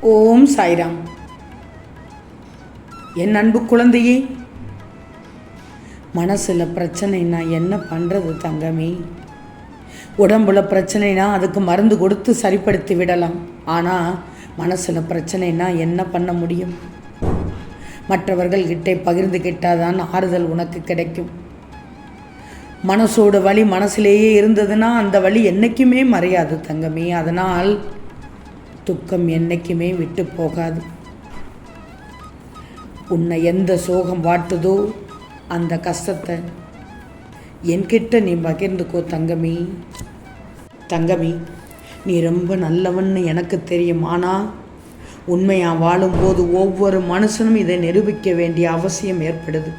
ஓம் சாய்ராம். என் அன்பு குழந்தையே மனசில் பிரச்சனைனா என்ன பண்ணுறது தங்கமே? உடம்புல பிரச்சனைனா அதுக்கு மருந்து கொடுத்து சரிப்படுத்தி விடலாம். ஆனால் மனசில் பிரச்சனைனா என்ன பண்ண முடியும்? மற்றவர்கள்கிட்டே பகிர்ந்துக்கிட்டாதான் ஆறுதல் உனக்கு கிடைக்கும். மனசோட வலி மனசிலேயே இருந்ததுன்னா அந்த வலி என்றைக்குமே மறையாது தங்கமே. அதனால் துக்கம் என்றைக்குமே விட்டு போகாது. உன்னை எந்த சோகம் வாட்டுதோ அந்த கஷ்டத்தை என்கிட்ட நீ பகிர்ந்துக்கோ தங்கமி. தங்கமி நீ ரொம்ப நல்லவன்னு எனக்கு தெரியும். ஆனால் உண்மையாக வாழும்போது ஒவ்வொரு மனுஷனும் இதை நிரூபிக்க வேண்டிய அவசியம் ஏற்படுது.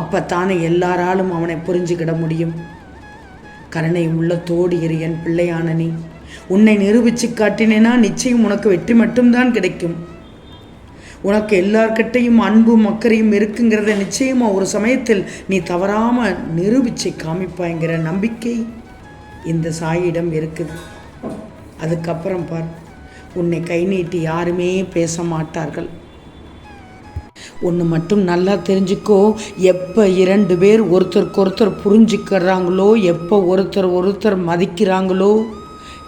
அப்போ தானே எல்லாராலும் அவனை புரிஞ்சுக்கிட முடியும். கருணை உள்ளத்தோடு இரு என் பிள்ளையான நீ. உன்னை நிரூபித்து காட்டினேனா நிச்சயம் உனக்கு வெற்றி மட்டும்தான் கிடைக்கும். உனக்கு எல்லார்கிட்டையும் அன்பும் அக்கறையும் இருக்குங்கிறத நிச்சயமாக ஒரு சமயத்தில் நீ தவறாமல் நிரூபிச்சை காமிப்பாய்ங்கிற நம்பிக்கை இந்த சாயிடம் இருக்குது. அதுக்கப்புறம் பார் உன்னை கை நீட்டி யாருமே பேச மாட்டார்கள். ஒன்று மட்டும் நல்லா தெரிஞ்சுக்கோ எப்போ இரண்டு பேர் ஒருத்தருக்கு ஒருத்தர் புரிஞ்சுக்கிறாங்களோ எப்போ ஒருத்தர் ஒருத்தர் மதிக்கிறாங்களோ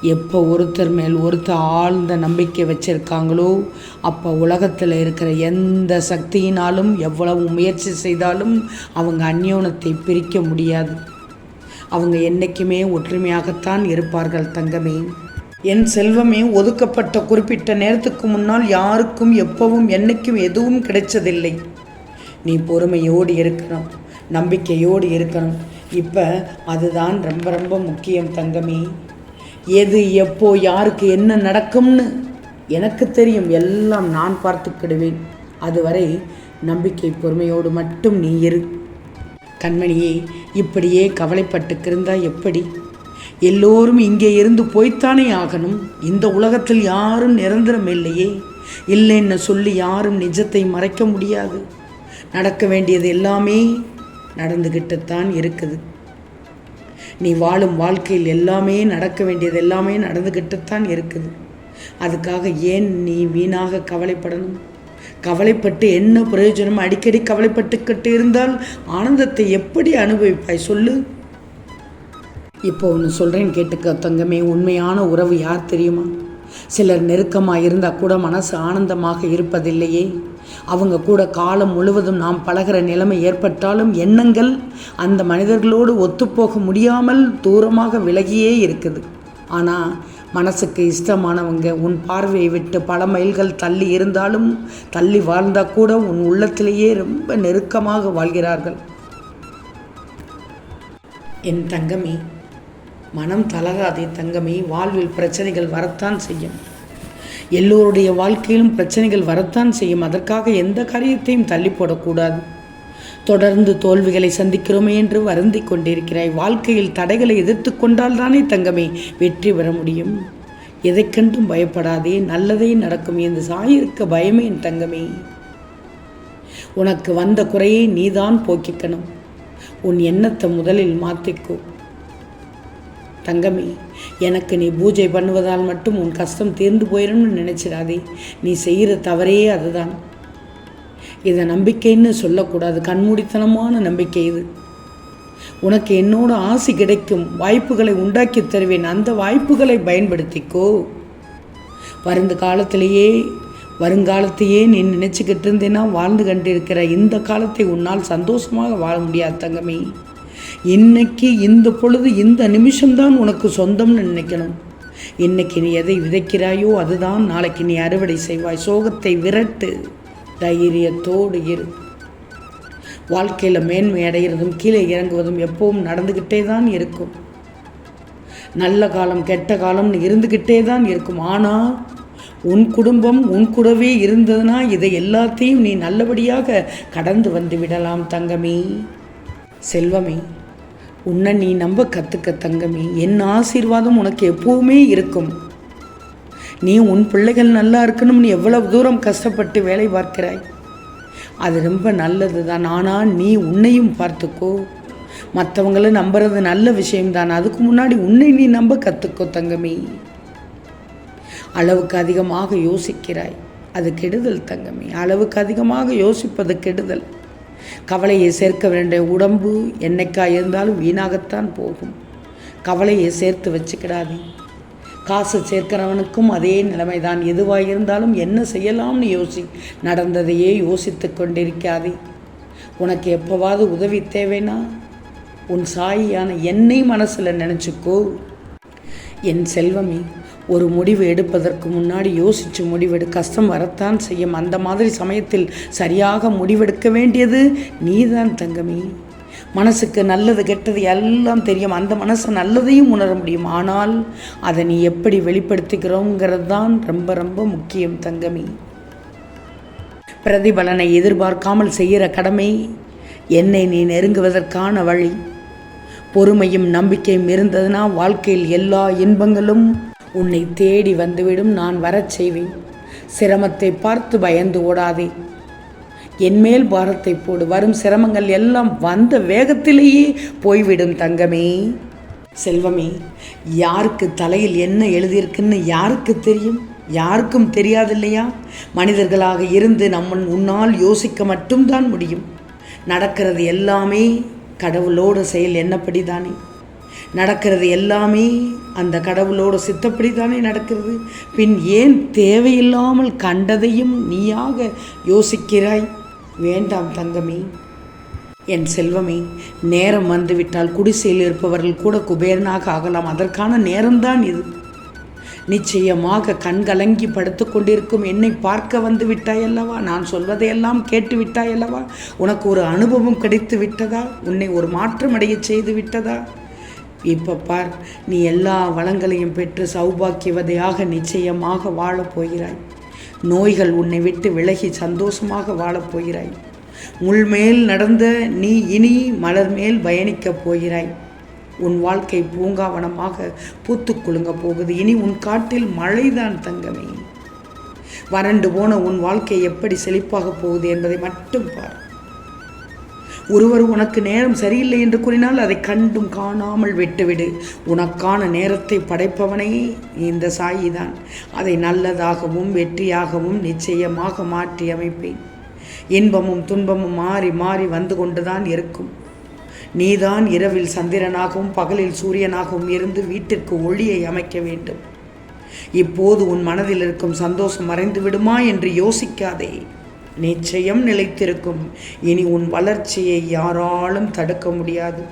எப்போ ஒருத்தர் மேல் ஒருத்தர் ஆழ்ந்த நம்பிக்கை வச்சுருக்காங்களோ அப்போ உலகத்தில் இருக்கிற எந்த சக்தியினாலும் எவ்வளவு முயற்சி செய்தாலும் அவங்க அந்யோனத்தை பிரிக்க முடியாது. அவங்க என்றைக்குமே ஒற்றுமையாகத்தான் இருப்பார்கள் தங்கமே. என் செல்வமே ஒதுக்கப்பட்ட குறிப்பிட்ட நேரத்துக்கு முன்னால் யாருக்கும் எப்பவும் என்னைக்கும் எதுவும் கிடைச்சதில்லை. நீ பொறுமையோடு இருக்கணும் நம்பிக்கையோடு இருக்கணும். இப்போ அதுதான் ரொம்ப ரொம்ப முக்கியம் தங்கமே. எது எப்போ யாருக்கு என்ன நடக்கும்னு எனக்கு தெரியும். எல்லாம் நான் பார்த்துக்கிடுவேன். அதுவரை நம்பிக்கை பொறுமையோடு மட்டும் நீ இரு. கண்மணியே இப்படியே கவலைப்பட்டுக்கிருந்தா எப்படி? எல்லோரும் இங்கே இருந்து போய்த்தானே ஆகணும்? இந்த உலகத்தில் யாரும் நிரந்தரம் இல்லையே. இல்லைன்னு சொல்லி யாரும் நிஜத்தை மறைக்க முடியாது. நடக்க வேண்டியது எல்லாமே நடந்துக்கிட்டுத்தான் இருக்குது. நீ வாழும் வாழ்க்கையில் எல்லாமே நடக்க வேண்டியது எல்லாமே நடந்துக்கிட்டுத்தான் இருக்குது. அதுக்காக ஏன் நீ வீணாக கவலைப்படணும்? கவலைப்பட்டு என்ன பிரயோஜனம்? அடிக்கடி கவலைப்பட்டுக்கிட்டு இருந்தால் ஆனந்தத்தை எப்படி அனுபவிப்பாய் சொல்லு? இப்போ ஒன்று சொல்கிறேன் கேட்டுக்க தங்கமே உண்மையான உறவு யார் தெரியுமா? சிலர் நெருக்கமாக இருந்தால் கூட மனசு ஆனந்தமாக இருப்பதில்லையே. அவங்க கூட காலம் முழுவதும் நாம் பழகிற நிலைமை ஏற்பட்டாலும் எண்ணங்கள் அந்த மனிதர்களோடு ஒத்துப்போக முடியாமல் தூரமாக விலகியே இருக்குது. ஆனால் மனசுக்கு இஷ்டமானவங்க உன் பார்வையை விட்டு பல மைல்கள் தள்ளி இருந்தாலும் தள்ளி வாழ்ந்தால் கூட உன் உள்ளத்திலேயே ரொம்ப நெருக்கமாக வாழ்கிறார்கள். என் தங்கமே மனம் தளராதே தங்கமே வாழ்வில் பிரச்சனைகள் வரத்தான் செய்யும். எல்லோருடைய வாழ்க்கையிலும் பிரச்சனைகள் வரத்தான் செய்யும். அதற்காக எந்த காரியத்தையும் தள்ளி போடக்கூடாது. தொடர்ந்து தோல்விகளை சந்திக்கிறோமே என்று வருந்தி கொண்டிருக்கிறாய். வாழ்க்கையில் தடைகளை எதிர்த்து கொண்டால் தானே தங்கமே வெற்றி பெற முடியும். எதை கண்டும் பயப்படாதே நல்லதே நடக்கும் என்று சாயிருக்க பயமே என் தங்கமே. உனக்கு வந்த குறையை நீதான் போக்கிக்கணும். உன் எண்ணத்தை முதலில் மாற்றிக்கோ. தங்கமே எனக்கு நீ பூஜை பண்ணுவதால் மட்டும் உன் கஷ்டம் தீர்ந்து போயிடும்னு நினைச்சிடாதே நீ செய்கிற தவறே அதுதான். இதை நம்பிக்கைன்னு சொல்லக்கூடாது. கண்மூடித்தனமான நம்பிக்கை இது. உனக்கு என்னோட ஆசை கிடைக்கும். வாய்ப்புகளை உண்டாக்கி தருவேன். அந்த வாய்ப்புகளை பயன்படுத்திக்கோ. வருந்த காலத்திலேயே வருங்காலத்தையே நீ நினச்சிக்கிட்டு இருந்தேன்னா வாழ்ந்து கண்டிருக்கிற இந்த காலத்தை உன்னால் சந்தோஷமாக வாழ முடியாது தங்கமே. இன்னைக்கு இந்த பொழுது இந்த நிமிஷம்தான் உனக்கு சொந்தம்னு நினைக்கணும். இன்னைக்கு நீ எதை விதைக்கிறாயோ அதுதான் நாளைக்கு நீ அறுவடை செய்வாய். சோகத்தை விரட்டு தைரியத்தோடு இரு. வாழ்க்கையில் மேன்மை அடைகிறதும் கீழே இறங்குவதும் எப்பவும் நடந்துக்கிட்டே தான் இருக்கும். நல்ல காலம் கெட்ட காலம்னு இருந்துக்கிட்டே தான் இருக்கும். ஆனால் உன் குடும்பம் உன் கூடவே இருந்ததுன்னா இதை எல்லாத்தையும் நீ நல்லபடியாக கடந்து வந்து விடலாம் தங்கமே. செல்வமே. உன்னை நீ நம்ப கற்றுக்க தங்கமே. என் ஆசீர்வாதம் உனக்கு எப்பவுமே இருக்கும். நீ உன் பிள்ளைகள் நல்லா இருக்கணும்னு எவ்வளவு தூரம் கஷ்டப்பட்டு வேலை பார்க்கிறாய்? அது ரொம்ப நல்லது தான் ஆனால் நீ உன்னையும் பார்த்துக்கோ. மற்றவங்கள நம்புறது நல்ல விஷயம்தான். அதுக்கு முன்னாடி உன்னை நீ நம்ப கற்றுக்கோ தங்கமே. அளவுக்கு அதிகமாக யோசிக்கிறாய். அது கெடுதல் தங்கமே. அளவுக்கு அதிகமாக யோசிப்பது கெடுதல். கவலையை சேர்க்க வேண்டிய உடம்பு என்னைக்கா இருந்தாலும் வீணாகத்தான் போகும். கவலையை சேர்த்து வச்சுக்கிடாதே. காசு சேர்க்கிறவனுக்கும் அதே நிலைமைதான். எதுவாக இருந்தாலும் என்ன செய்யலாம்னு யோசி நடந்ததையே யோசித்து கொண்டிருக்காதே. உனக்கு எப்போவாவது உதவி தேவைன்னா உன் சாயியான என்னை மனசில் நினச்சிக்கோ. என் செல்வமே ஒரு முடிவு எடுப்பதற்கு முன்னாடி யோசித்து முடிவெடு. கஷ்டம் வரத்தான் செய்யும். அந்த மாதிரி சமயத்தில் சரியாக முடிவெடுக்க வேண்டியது நீதான் தங்கமே. மனசுக்கு நல்லது கெட்டது எல்லாம் தெரியும். அந்த மனசு நல்லதையும் உணர முடியும். ஆனால் அதை நீ எப்படி வெளிப்படுத்திக்கிறோங்கிறது தான் ரொம்ப ரொம்ப முக்கியம் தங்கமி. பிரதிபலனை எதிர்பார்க்காமல் செய்கிற கடமை என்னை நீ நெருங்குவதற்கான வழி. பொறுமையும் நம்பிக்கையும் இருந்ததுன்னா வாழ்க்கையில் எல்லா இன்பங்களும் உன்னை தேடி வந்துவிடும் நான் வரச் செய்வேன். சிரமத்தை பார்த்து பயந்து ஓடாதே. என்மேல் பாரத்தை போடு. வரும் சிரமங்கள் எல்லாம் வந்த வேகத்திலேயே போய்விடும் தங்கமே. செல்வமே யாருக்கு தலையில் என்ன எழுதியிருக்குன்னு யாருக்கு தெரியும்? யாருக்கும் தெரியாது இல்லையா மனிதர்களாக இருந்து நம்ம உன்னால் யோசிக்க மட்டும்தான் முடியும். நடக்கிறது எல்லாமே கடவுளோட செயல் என்னப்படி தானே நடக்கிறது எல்லாமே அந்த கடவுளோட சித்தப்படி தானே நடக்கிறது. பின் ஏன் தேவையில்லாமல் கண்டதையும் நீயாக யோசிக்கிறாய்? வேண்டாம் தங்கமே என் செல்வமே நேரம் வந்துவிட்டால் குடிசையில் இருப்பவர்கள் கூட குபேரனாக ஆகலாம். அதற்கான நேரம்தான் இது. நிச்சயமாக கண்கலங்கி படுத்து கொண்டிருக்கும் என்னை பார்க்க வந்து விட்டாய் அல்லவா நான் சொல்வதையெல்லாம் கேட்டு விட்டாய் அல்லவா உனக்கு ஒரு அனுபவம் கிடைத்து விட்டதா? உன்னை ஒரு மாற்றம் அடைய செய்து விட்டதா? இப்போ பார் நீ எல்லா வளங்களையும் பெற்று சௌபாக்கியவதையாக நிச்சயமாக வாழப் போகிறாய். நோய்கள் உன்னை விட்டு விலகி சந்தோஷமாக வாழப் போகிறாய். முள்மேல் நடந்த நீ இனி மலர் மேல் பயணிக்கப் போகிறாய். உன் வாழ்க்கை பூங்காவனமாக பூத்து குலுங்க போகுது. இனி உன் காட்டில் மழைதான் தங்கமே. வறண்டு போன உன் வாழ்க்கை எப்படி செழிப்பாக போகுது என்பதை மட்டும் பார். ஒருவர் உனக்கு நேரம் சரியில்லை என்று கூறினால் அதை கண்டும் காணாமல் விட்டுவிடு. உனக்கான நேரத்தை படைப்பவனே இந்த சாயிதான். அதை நல்லதாகவும் வெற்றியாகவும் நிச்சயமாக மாற்றி அமைப்பேன் இன்பமும் துன்பமும் மாறி மாறி வந்து கொண்டுதான் இருக்கும். நீதான் இரவில் சந்திரனாகவும் பகலில் சூரியனாகவும் இருந்து வீட்டிற்கு ஒளியை அமைக்க வேண்டும். இப்போது உன் மனதில் இருக்கும் சந்தோஷம் மறைந்து விடுமா என்று யோசிக்காதே. நிச்சயம் நிலைத்திருக்கும். இனி உன் வளர்ச்சியை யாராலும் தடுக்க முடியாது.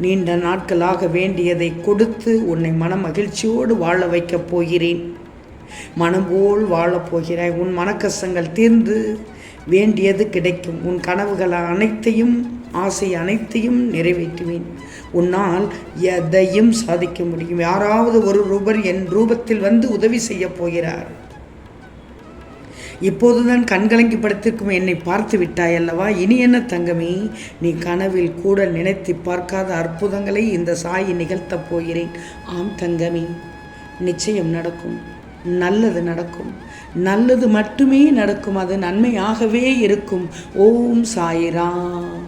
நீண்ட நாட்களாக வேண்டியதை கொடுத்து உன்னை மன மகிழ்ச்சியோடு வாழ வைக்கப் போகிறேன். மனம் போல் வாழப் போகிறாய். உன் மனக்கசங்கள் தீர்ந்து வேண்டியது கிடைக்கும். உன் கனவுகள் அனைத்தையும் ஆசை அனைத்தையும் நிறைவேற்றுவேன். உன்னால் எதையும் சாதிக்க முடியும். யாராவது ஒரு ரூபர் என் ரூபத்தில் வந்து உதவி செய்யப் போகிறார். இப்போதுதான் கண்கலங்கி படுத்திருக்கும் என்னை பார்த்து விட்டாய் அல்லவா இனி என்ன தங்கமே? நீ கனவில் கூட நினைத்து பார்க்காத அற்புதங்களை இந்த சாயி நிகழ்த்தப் போகிறேன். ஆம் தங்கமே நிச்சயம் நடக்கும். நல்லது நடக்கும். நல்லது மட்டுமே நடக்கும். அது நன்மையாகவே இருக்கும். ஓம் சாயிராம்